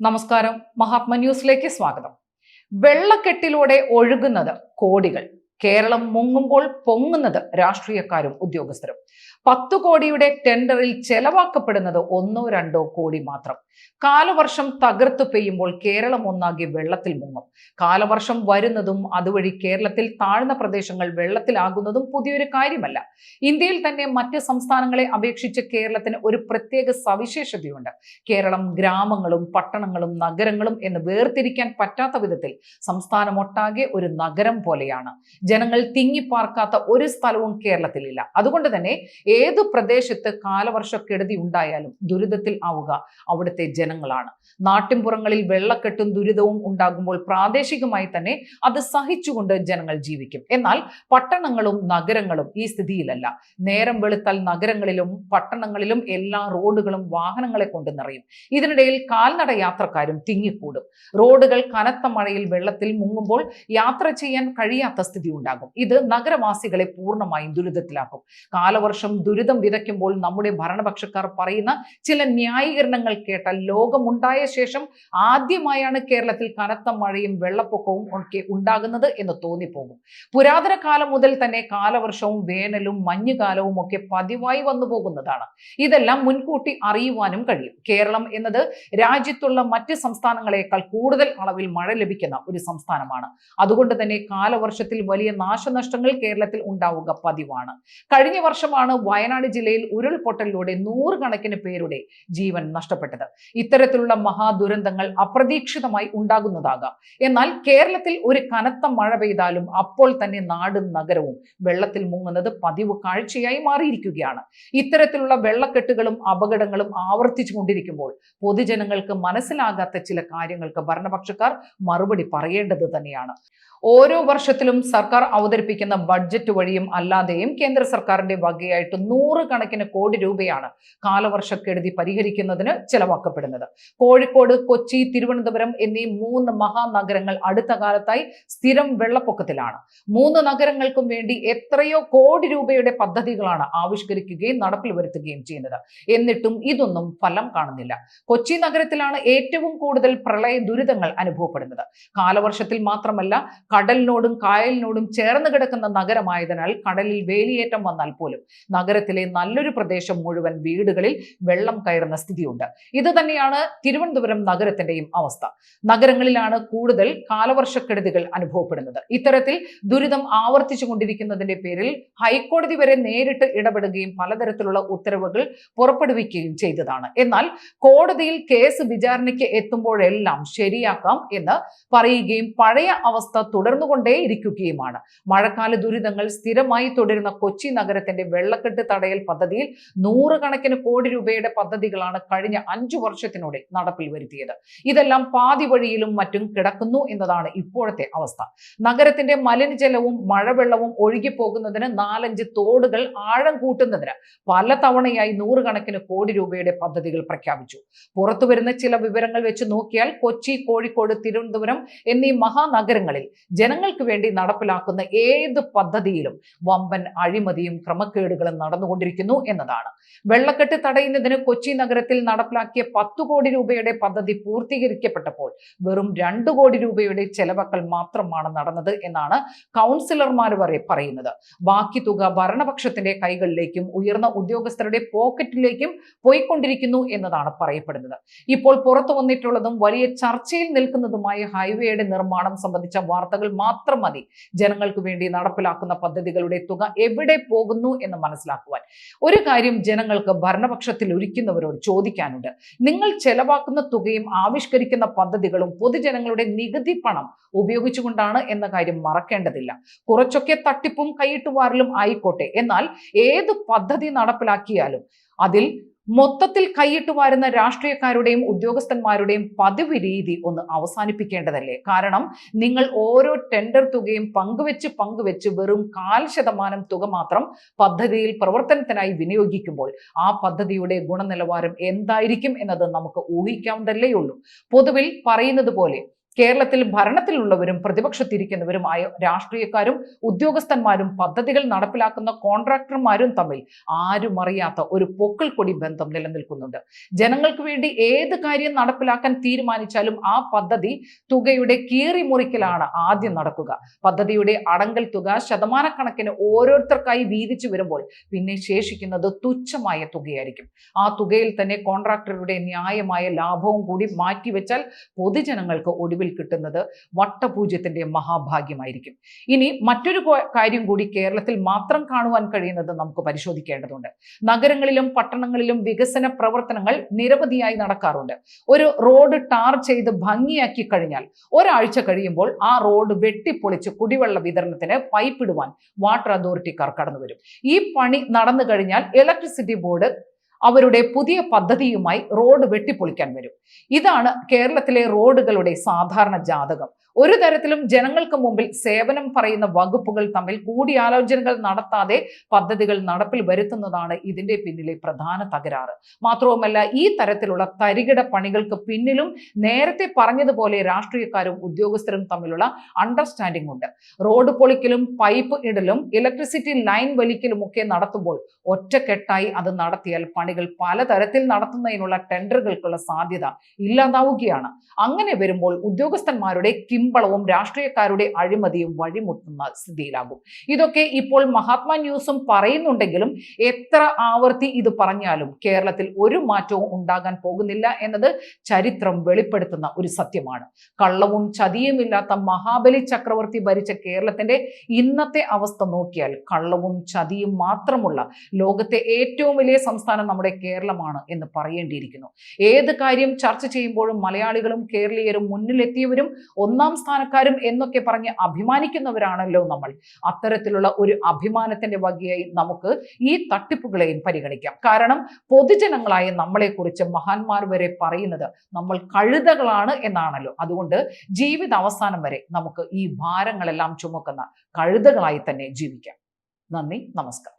നമസ്കാരം. മഹാത്മ ന്യൂസിലേക്ക് സ്വാഗതം. വെള്ളക്കെട്ടിലൂടെ ഒഴുകുന്നത് കോടികൾ. കേരളം മുങ്ങുമ്പോൾ പൊങ്ങുന്നത് രാഷ്ട്രീയക്കാരും ഉദ്യോഗസ്ഥരും. പത്തു കോടിയുടെ ടെൻഡറിൽ ചെലവാക്കപ്പെടുന്നത് ഒന്നോ രണ്ടോ കോടി മാത്രം. കാലവർഷം തകർത്തു പെയ്യുമ്പോൾ കേരളം ഒന്നാകെ വെള്ളത്തിൽ മുങ്ങും. കാലവർഷം വരുന്നതും അതുവഴി കേരളത്തിൽ താഴ്ന്ന പ്രദേശങ്ങൾ വെള്ളത്തിലാകുന്നതും പുതിയൊരു കാര്യമല്ല. ഇന്ത്യയിൽ തന്നെ മറ്റ് സംസ്ഥാനങ്ങളെ അപേക്ഷിച്ച് കേരളത്തിന് ഒരു പ്രത്യേക സവിശേഷതയുണ്ട്. കേരളം ഗ്രാമങ്ങളും പട്ടണങ്ങളും നഗരങ്ങളും എന്ന് വേർതിരിക്കാൻ പറ്റാത്ത വിധത്തിൽ സംസ്ഥാനമൊട്ടാകെ ഒരു നഗരം പോലെയാണ്. ജനങ്ങൾ തിങ്ങിപ്പാർക്കാത്ത ഒരു സ്ഥലവും കേരളത്തിലില്ല. അതുകൊണ്ട് തന്നെ ഏത് പ്രദേശത്ത് കാലവർഷക്കെടുതി ഉണ്ടായാലും ദുരിതത്തിൽ ആവുക അവിടുത്തെ ജനങ്ങളാണ്. നാട്ടിൻപുറങ്ങളിൽ വെള്ളക്കെട്ടും ദുരിതവും ഉണ്ടാകുമ്പോൾ പ്രാദേശികമായി തന്നെ അത് സഹിച്ചുകൊണ്ട് ജനങ്ങൾ ജീവിക്കും. എന്നാൽ പട്ടണങ്ങളും നഗരങ്ങളും ഈ സ്ഥിതിയിലല്ല. നേരം വെളുത്താൽ നഗരങ്ങളിലും പട്ടണങ്ങളിലും എല്ലാ റോഡുകളും വാഹനങ്ങളെ കൊണ്ട് നിറയും. ഇതിനിടയിൽ കാൽനട യാത്രക്കാരും തിങ്ങിക്കൂടും. റോഡുകൾ കനത്ത മഴയിൽ വെള്ളത്തിൽ മുങ്ങുമ്പോൾ യാത്ര ചെയ്യാൻ കഴിയാത്ത സ്ഥിതി ഉണ്ടാകും. ഇത് നഗരവാസികളെ പൂർണമായും ദുരിതത്തിലാക്കും. കാലവർഷം ദുരിതം വിതയ്ക്കുമ്പോൾ നമ്മുടെ ഭരണപക്ഷക്കാർ പറയുന്ന ചില ന്യായീകരണങ്ങൾ കേട്ട ലോകമുണ്ടായ ശേഷം ആദ്യമായാണ് കേരളത്തിൽ കനത്ത മഴയും വെള്ളപ്പൊക്കവും ഒക്കെ ഉണ്ടാകുന്നത് എന്ന് തോന്നിപ്പോകും. പുരാതന കാലം മുതൽ തന്നെ കാലവർഷവും വേനലും മഞ്ഞുകാലവും ഒക്കെ പതിവായി വന്നു പോകുന്നതാണ്. ഇതെല്ലാം മുൻകൂട്ടി അറിയുവാനും കഴിയും. കേരളം എന്നത് രാജ്യത്തുള്ള മറ്റ് സംസ്ഥാനങ്ങളെക്കാൾ കൂടുതൽ അളവിൽ മഴ ലഭിക്കുന്ന ഒരു സംസ്ഥാനമാണ്. അതുകൊണ്ട് തന്നെ കാലവർഷത്തിൽ വലിയ നാശനഷ്ടങ്ങൾ കേരളത്തിൽ ഉണ്ടാവുക പതിവാണ്. കഴിഞ്ഞ വർഷമാണ് വയനാട് ജില്ലയിൽ ഉരുൾപൊട്ടലിലൂടെ നൂറുകണക്കിന് പേരുടെ ജീവൻ നഷ്ടപ്പെട്ടത്. ഇത്തരത്തിലുള്ള മഹാദുരന്തങ്ങൾ അപ്രതീക്ഷിതമായി ഉണ്ടാകുന്നതാകാം. എന്നാൽ കേരളത്തിൽ ഒരു കനത്ത മഴ പെയ്താലും അപ്പോൾ തന്നെ നാടും നഗരവും വെള്ളത്തിൽ മുങ്ങുന്നത് പതിവ് കാഴ്ചയായി മാറിയിരിക്കുകയാണ്. ഇത്തരത്തിലുള്ള വെള്ളക്കെട്ടുകളും അപകടങ്ങളും ആവർത്തിച്ചു കൊണ്ടിരിക്കുമ്പോൾ പൊതുജനങ്ങൾക്ക് മനസ്സിലാകാത്ത ചില കാര്യങ്ങൾക്ക് ഭരണപക്ഷക്കാർ മറുപടി പറയേണ്ടത് തന്നെയാണ്. ഓരോ വർഷത്തിലും സർക്കാർ അവതരിപ്പിക്കുന്ന ബഡ്ജറ്റ് വഴിയും അല്ലാതെയും കേന്ദ്ര സർക്കാരിന്റെ വകയായിട്ട് നൂറുകണക്കിന് കോടി രൂപയാണ് കാലവർഷക്കെടുതി പരിഹരിക്കുന്നതിന് ചെലവാക്കപ്പെടുന്നത്. കോഴിക്കോട് കൊച്ചി തിരുവനന്തപുരം എന്നീ മൂന്ന് മഹാനഗരങ്ങൾ അടുത്ത കാലത്തായി സ്ഥിരം വെള്ളപ്പൊക്കത്തിലാണ്. മൂന്ന് നഗരങ്ങൾക്കും വേണ്ടി എത്രയോ കോടി രൂപയുടെ പദ്ധതികളാണ് ആവിഷ്കരിക്കുകയും നടപ്പിൽ വരുത്തുകയും ചെയ്യുന്നത്. എന്നിട്ടും ഇതൊന്നും ഫലം കാണുന്നില്ല. കൊച്ചി നഗരത്തിലാണ് ഏറ്റവും കൂടുതൽ പ്രളയ ദുരിതങ്ങൾ അനുഭവപ്പെടുന്നത്. കാലവർഷത്തിൽ മാത്രമല്ല കടലിനോടും കായലിനോടും ചേർന്ന് കിടക്കുന്ന നഗരമായതിനാൽ കടലിൽ വേലിയേറ്റം വന്നാൽ പോലും നഗരത്തിലെ നല്ലൊരു പ്രദേശം മുഴുവൻ വീടുകളിൽ വെള്ളം കയറുന്ന സ്ഥിതിയുണ്ട്. ഇത് തന്നെയാണ് തിരുവനന്തപുരം നഗരത്തിന്റെയും അവസ്ഥ. നഗരങ്ങളിലാണ് കൂടുതൽ കാലവർഷക്കെടുതികൾ അനുഭവപ്പെടുന്നത്. ഇത്തരത്തിൽ ദുരിതം ആവർത്തിച്ചു കൊണ്ടിരിക്കുന്നതിന്റെ പേരിൽ ഹൈക്കോടതി വരെ നേരിട്ട് ഇടപെടുകയും പലതരത്തിലുള്ള ഉത്തരവുകൾ പുറപ്പെടുവിക്കുകയും ചെയ്തതാണ്. എന്നാൽ കോടതിയിൽ കേസ് വിചാരണയ്ക്ക് എത്തുമ്പോഴെല്ലാം ശരിയാക്കാം എന്ന് പറയുകയും പഴയ അവസ്ഥ തുടർന്നുകൊണ്ടേ ഇരിക്കുകയുമാണ് മഴക്കാല ദുരിതങ്ങൾ സ്ഥിരമായി തുടരുന്ന കൊച്ചി നഗരത്തിന്റെ വെള്ളക്കെട്ട് തടയൽ പദ്ധതിയിൽ നൂറുകണക്കിന് കോടി രൂപയുടെ പദ്ധതികളാണ് കഴിഞ്ഞ അഞ്ചു വർഷത്തിനൂടെ നടപ്പിൽ വരുത്തിയത്. ഇതെല്ലാം പാതി വഴിയിലും മറ്റും കിടക്കുന്നു എന്നതാണ് ഇപ്പോഴത്തെ അവസ്ഥ. നഗരത്തിന്റെ മലിനജലവും മഴവെള്ളവും ഒഴുകിപ്പോകുന്നതിന് നാലഞ്ച് തോടുകൾ ആഴം കൂട്ടുന്നതിന് പല തവണയായി നൂറുകണക്കിന് കോടി രൂപയുടെ പദ്ധതികൾ പ്രഖ്യാപിച്ചു. പുറത്തു വരുന്ന ചില വിവരങ്ങൾ വെച്ച് നോക്കിയാൽ കൊച്ചി കോഴിക്കോട് തിരുവനന്തപുരം എന്നീ മഹാനഗരങ്ങളിൽ ജനങ്ങൾക്ക് വേണ്ടി നടപ്പിലാക്കുന്ന ഏത് പദ്ധതിയിലും വമ്പൻ അഴിമതിയും ക്രമക്കേടുകളും നടന്നുകൊണ്ടിരിക്കുന്നു എന്നതാണ്. വെള്ളക്കെട്ട് തടയുന്നതിന് കൊച്ചി നഗരത്തിൽ നടപ്പിലാക്കിയ പത്തു കോടി രൂപയുടെ പദ്ധതി പൂർത്തീകരിക്കപ്പെട്ടപ്പോൾ വെറും രണ്ടു കോടി രൂപയുടെ ചെലവക്കൽ മാത്രമാണ് നടന്നത് എന്നാണ് കൗൺസിലർമാർ വരെ പറയുന്നത്. ബാക്കി തുക ഭരണപക്ഷത്തിന്റെ കൈകളിലേക്കും ഉയർന്ന ഉദ്യോഗസ്ഥരുടെ പോക്കറ്റിലേക്കും പോയിക്കൊണ്ടിരിക്കുന്നു എന്നതാണ് പറയപ്പെടുന്നത്. ഇപ്പോൾ പുറത്തു വന്നിട്ടുള്ളതും വലിയ ചർച്ചയിൽ നിൽക്കുന്നതുമായ ഹൈവേയുടെ നിർമ്മാണം സംബന്ധിച്ച വാർത്തകൾ മാത്രം മതി. ജനങ്ങൾക്ക് വേണ്ടി നടപ്പിലാക്കുന്ന പദ്ധതികളുടെ തുക എവിടെ പോകുന്നു എന്ന് മനസ്സിലാക്കുവാൻ. ഒരു കാര്യം ജനങ്ങൾക്ക് ഭരണപക്ഷത്തിൽ ഒരുക്കുന്നവരോട് ചോദിക്കാനുണ്ട്. നിങ്ങൾ ചെലവാക്കുന്ന തുകയും ആവിഷ്കരിക്കുന്ന പദ്ധതികളും പൊതുജനങ്ങളുടെ നികുതി പണം ഉപയോഗിച്ചുകൊണ്ടാണ് എന്ന കാര്യം മറക്കേണ്ടതില്ല. കുറച്ചൊക്കെ തട്ടിപ്പും കൈയിട്ടുവാരലും ആയിക്കോട്ടെ. എന്നാൽ ഏത് പദ്ധതി നടപ്പിലാക്കിയാലും അതിൽ മൊത്തത്തിൽ കൈയിട്ട് വാരുന്ന രാഷ്ട്രീയക്കാരുടെയും ഉദ്യോഗസ്ഥന്മാരുടെയും പതിവ് രീതി ഒന്ന് അവസാനിപ്പിക്കേണ്ടതല്ലേ? കാരണം നിങ്ങൾ ഓരോ ടെൻഡർ തുകയും പങ്കുവെച്ച് പങ്കുവെച്ച് വെറും കാൽ ശതമാനം തുക മാത്രം പദ്ധതിയിൽ പ്രവർത്തനത്തിനായി വിനിയോഗിക്കുമ്പോൾ ആ പദ്ധതിയുടെ ഗുണനിലവാരം എന്തായിരിക്കും എന്നത് നമുക്ക് ഊഹിക്കാവുന്നതല്ലേ ഉള്ളൂ. പൊതുവിൽ പറയുന്നത് പോലെ കേരളത്തിൽ ഭരണത്തിലുള്ളവരും പ്രതിപക്ഷത്തിരിക്കുന്നവരുമായ രാഷ്ട്രീയക്കാരും ഉദ്യോഗസ്ഥന്മാരും പദ്ധതികൾ നടപ്പിലാക്കുന്ന കോൺട്രാക്ടർമാരും തമ്മിൽ ആരും അറിയാത്ത ഒരു പൊക്കിൾ കൊടി ബന്ധം നിലനിൽക്കുന്നുണ്ട്. ജനങ്ങൾക്ക് വേണ്ടി ഏത് കാര്യം നടപ്പിലാക്കാൻ തീരുമാനിച്ചാലും ആ പദ്ധതി തുകയുടെ കീറി മുറിക്കലാണ് ആദ്യം നടക്കുക. പദ്ധതിയുടെ അടങ്കൽ തുക ശതമാനക്കണക്കിന് ഓരോരുത്തർക്കായി വീതിച്ചു വരുമ്പോൾ പിന്നെ ശേഷിക്കുന്നത് തുച്ഛമായ തുകയായിരിക്കും. ആ തുകയിൽ തന്നെ കോൺട്രാക്ടറുടെ ന്യായമായ ലാഭവും കൂടി മാറ്റിവെച്ചാൽ പൊതുജനങ്ങൾക്ക് ഒടുവിൽ കിട്ടുന്നത് വട്ടപൂജ്യത്തിന്റെ മഹാഭാഗ്യമായിരിക്കും. ഇനി മറ്റൊരു കാര്യം കൂടി കേരളത്തിൽ മാത്രം കാണുവാൻ കഴിയുന്നത് നമുക്ക് പരിശോധിക്കേണ്ടതുണ്ട്. നഗരങ്ങളിലും പട്ടണങ്ങളിലും വികസന പ്രവർത്തനങ്ങൾ നിരവധിയായി നടക്കാറുണ്ട്. ഒരു റോഡ് ടാർ ചെയ്ത് ഭംഗിയാക്കി കഴിഞ്ഞാൽ ഒരാഴ്ച കഴിയുമ്പോൾ ആ റോഡ് വെട്ടിപ്പൊളിച്ച് കുടിവെള്ള വിതരണത്തിന് പൈപ്പിടുവാൻ വാട്ടർ അതോറിറ്റിക്കാർ കടന്നു വരും ഈ പണി നടന്നു കഴിഞ്ഞാൽ ഇലക്ട്രിസിറ്റി ബോർഡ് അവരുടെ പുതിയ പദ്ധതിയുമായി റോഡ് വെട്ടിപ്പൊളിക്കാൻ വരും. ഇതാണ് കേരളത്തിലെ റോഡുകളുടെ സാധാരണ ജാതകം. ഒരു തരത്തിലും ജനങ്ങൾക്ക് മുമ്പിൽ സേവനം പറയുന്ന വകുപ്പുകൾ തമ്മിൽ കൂടിയാലോചനകൾ നടത്താതെ പദ്ധതികൾ നടപ്പിൽ വരുത്തുന്നതാണ് ഇതിന്റെ പിന്നിലെ പ്രധാന തകരാറ്. മാത്രവുമല്ല ഈ തരത്തിലുള്ള തരികിട പണികൾക്ക് പിന്നിലും നേരത്തെ പറഞ്ഞതുപോലെ രാഷ്ട്രീയക്കാരും ഉദ്യോഗസ്ഥരും തമ്മിലുള്ള അണ്ടർസ്റ്റാൻഡിംഗ് ഉണ്ട്. റോഡ് പൊളിക്കലും പൈപ്പ് ഇടലും ഇലക്ട്രിസിറ്റി ലൈൻ വലിക്കലും ഒക്കെ നടത്തുമ്പോൾ ഒറ്റക്കെട്ടായി അത് നടത്തിയാൽ പണികൾ പലതരത്തിൽ നടത്തുന്നതിനുള്ള ടെൻഡറുകൾക്കുള്ള സാധ്യത ഇല്ലാതാവുകയാണ്. അങ്ങനെ വരുമ്പോൾ ഉദ്യോഗസ്ഥന്മാരുടെ കിമ്പളവും രാഷ്ട്രീയക്കാരുടെ അഴിമതിയും വഴിമുട്ടുന്ന സ്ഥിതിയിലാകും. ഇതൊക്കെ ഇപ്പോൾ മഹാത്മാ ന്യൂസും പറയുന്നുണ്ടെങ്കിലും എത്ര ആവർത്തി ഇത് പറഞ്ഞാലും കേരളത്തിൽ ഒരു മാറ്റവും ഉണ്ടാകാൻ പോകുന്നില്ല എന്നത് ചരിത്രം വെളിപ്പെടുത്തുന്ന ഒരു സത്യമാണ്. കള്ളവും ചതിയുമില്ലാത്ത മഹാബലി ചക്രവർത്തി ഭരിച്ച കേരളത്തിന്റെ ഇന്നത്തെ അവസ്ഥ നോക്കിയാൽ കള്ളവും ചതിയും മാത്രമുള്ള ലോകത്തെ ഏറ്റവും വലിയ സംസ്ഥാനം നമ്മുടെ കേരളമാണ് എന്ന് പറയേണ്ടിയിരിക്കുന്നു. ഏത് കാര്യം ചർച്ച ചെയ്യുമ്പോഴും മലയാളികളും കേരളീയരും മുന്നിലെത്തിയവരും ഒന്നാം സ്ഥാനക്കാരും എന്നൊക്കെ പറഞ്ഞ് അഭിമാനിക്കുന്നവരാണല്ലോ നമ്മൾ. അത്തരത്തിലുള്ള ഒരു അഭിമാനത്തിന്റെ വകയായി നമുക്ക് ഈ തട്ടിപ്പുകളെയും പരിഗണിക്കാം. കാരണം പൊതുജനങ്ങളായ നമ്മളെക്കുറിച്ച് മഹാന്മാർ വരെ പറയുന്നത് നമ്മൾ കഴുതകളാണ് എന്നാണല്ലോ. അതുകൊണ്ട് ജീവിത അവസാനം വരെ നമുക്ക് ഈ ഭാരങ്ങളെല്ലാം ചുമക്കുന്ന കഴുതകളായി തന്നെ ജീവിക്കാം. നന്ദി നമസ്കാരം.